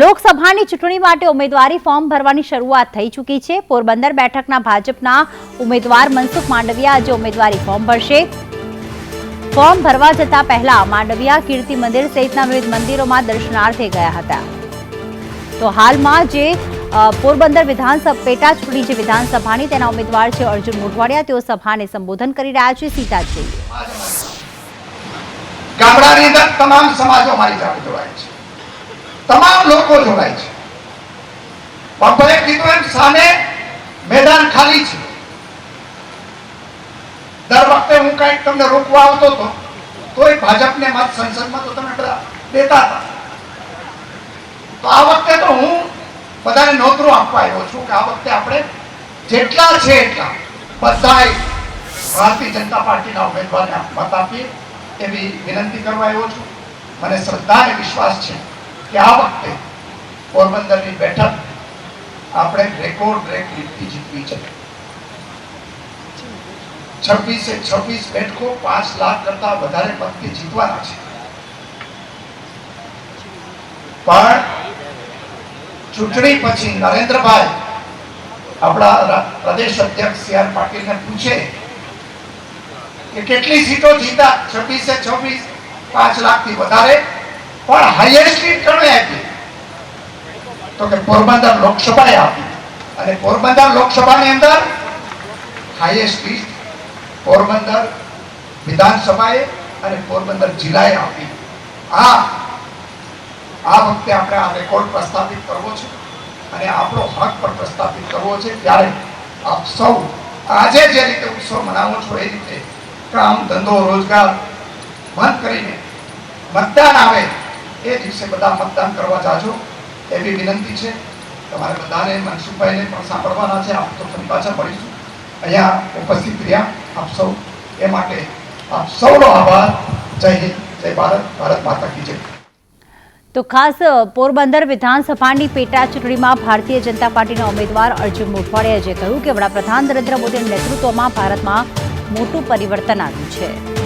લોકસભાની ચૂંટણી માટે ઉમેદવારી ફોર્મ ભરવાની શરૂઆત થઈ ચૂકી છે. પોરબંદર બેઠકના ભાજપના ઉમેદવાર મનસુખ માંડવિયા આજે ઉમેદવારી ફોર્મ ભરશે. ફોર્મ ભરવા જતા પહેલા માંડવિયા, કીર્તિ મંદિર સહિતના વિવિધ મંદિરોમાં દર્શનાર્થે ગયા હતા. તો હાલમાં જે પોરબંદર વિધાનસભા, પેટા ચૂંટણી જે વિધાનસભાની તેના ઉમેદવાર છે અર્જુન મોઢવાડિયા, તેઓ સભાને સંબોધન કરી રહ્યા છે. જ જોઈએ. તમામ સમાજો મારી સાથે જોડાય છે. તમામ લોકો જોડાય છે. બાપાએ કીધું એમ સામે મેદાન ખાલી છે. દર વખતે હું કંઈક તમને રોકવા આવતો હતો, તોય ભાજપને મત સંસદમાં તો તમે બધા દેતા હતા. તો આ વખતે તો હું બધાને નોતરું આપવા આવ્યો છું કે આ વખતે આપણે જેટલા છે એટલા બધાય ભારતીય જનતા પાર્ટીના ઉમેદવારને મત આપીએ એવી વિનંતી કરવા આવ્યો છું. મને શ્રદ્ધા અને વિશ્વાસ છે કે આ વખતે પોરબંદરની બેઠક આપણે રેકોર્ડ બ્રેક લીધી જીતવી છે. છવ્વીસે છવ્વીસ બેઠકો પાંચ લાખ કરતા વધારે મતથી જીતવાના છે. પણ ચૂંટણી પછી નરેન્દ્રભાઈ આપણા પ્રદેશ અધ્યક્ષ સી આર પાટીલને પૂછે કે કેટલી સીટો જીતા? છવ્વીસે છવ્વીસ, પાંચ લાખથી વધારે? પણ હાઈએસ્ટ સીટ કોણે આપી તો કે પોરબંદર લોકસભાએ આપી. અને પોરબંદર લોકસભાની અંદર હાઈએસ્ટ સીટ પોરબંદર વિધાનસભાએ અને પોરબંદર જિલ્લાએ આપી. આ આ વખતે આપણે આ રેકોર્ડ પ્રસ્થાપિત કરવો છે અને આપણો હક પણ પ્રસ્થાપિત કરવો છે. ત્યારે આપ સૌ આજે જે રીતે ઉત્સવ મનાવો છો એ રીતે કામ, ધંધો, રોજગાર બંધ કરીને મતદાન આવે એ દિવસે બધા મતદાન કરવા જાજો. એવી વિનંતી છે. તમારે બધાને, મનસુખભાઈને પણ સાંભળવાના છે. આપ તો ફરી પાછા મળીશું. અહીંયા ઉપસ્થિત રહ્યા આપ સૌ. એ માટે આપ સૌનો આભાર. જય હિન્દ, જય ભારત ભારત માતા કી જય. તો ખાસ પોરબંદર વિધાનસભાની પેટા ચૂંટણીમાં ભારતીય જનતા પાર્ટીના ઉમેદવાર અર્જુન મોઢવાડિયાએ જે કહ્યું કે વડાપ્રધાન નરેન્દ્ર મોદીના નેતૃત્વમાં ભારતમાં મોટું પરિવર્તન આવ્યું છે.